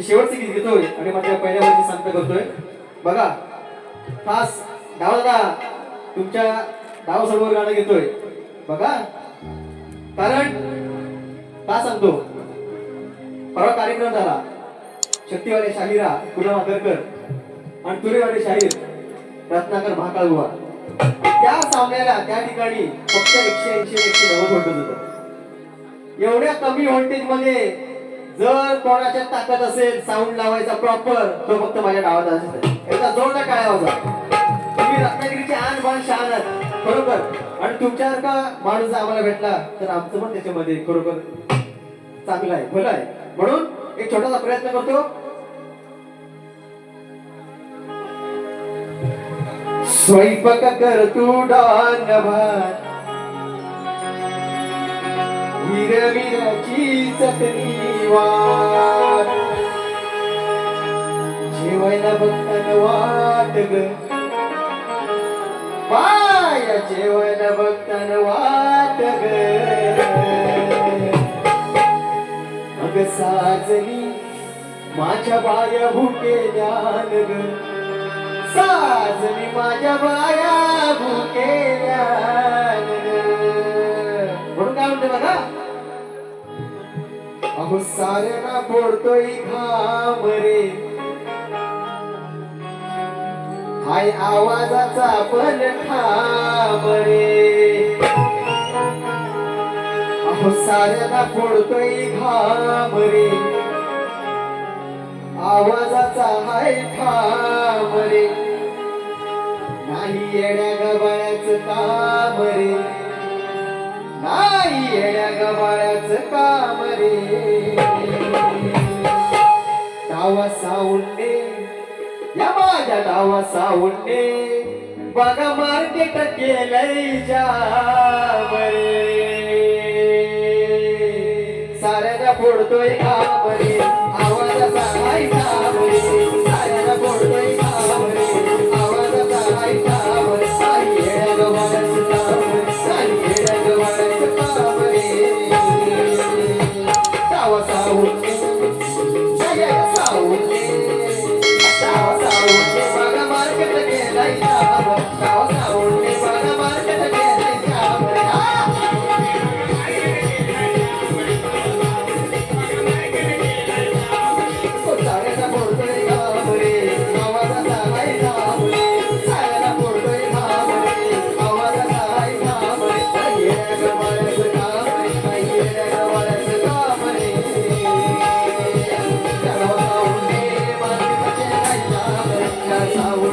मी शेवटचं गीत घेतोय आणि माझ्या पहिल्या वर्षी सांगता करतोय. बघा खास डाव दादा तुमच्या डाव समोर गाणं घेतोय. बघा. कारण का सांगतो? परवा कार्यक्रम झाला. शक्तीवाले शाहिरा कुणाल आगरकर आणि तुरेवाले शाहीर रत्नाकर महाकाळगुवा त्या सामन्याला त्या ठिकाणी फक्त एकशे ऐंशी एकशे नव्वद व्होल्टेज होतं. एवढ्या कमी व्होल्टेजमध्ये जर कोणाच्या ताकद असेल साऊंड लावायचा प्रॉपर तो फक्त माझ्या गावात असेल याचा जोरदार काय आवाजा तुम्ही रत्नागिरीचे आन बाण शहाण बरोबर? आणि तुमच्यासारखा माणूस जर आम्हाला भेटला तर आमचं पण त्याच्यामध्ये खरोखर चांगलं आहे भलं आहे. म्हणून एक छोटासा प्रयत्न करतो. स्वयंपाक कर तू डान भात हिरविराची चटणी वाट. जेवायला बघताना वाट ग पाया जेवायला बघताना वाट ग अग साजली माझ्या बाया भुके भुकेल्या ग साजली माझ्या बाया म्हणते बघा अहो साऱ्यांना फोडतोय घाम रे. हाय आवाजाचा पण ठाम रे. अहो साऱ्यांना फोडतोय घाम रे. आवाजाचा हाय ठाम रे. नाही येण्या गबाळ्याच काम रे. माझ्या डावा सावंडे बघा मार्केट केलंय जावरे साऱ्याला फोडतोय काम रे power.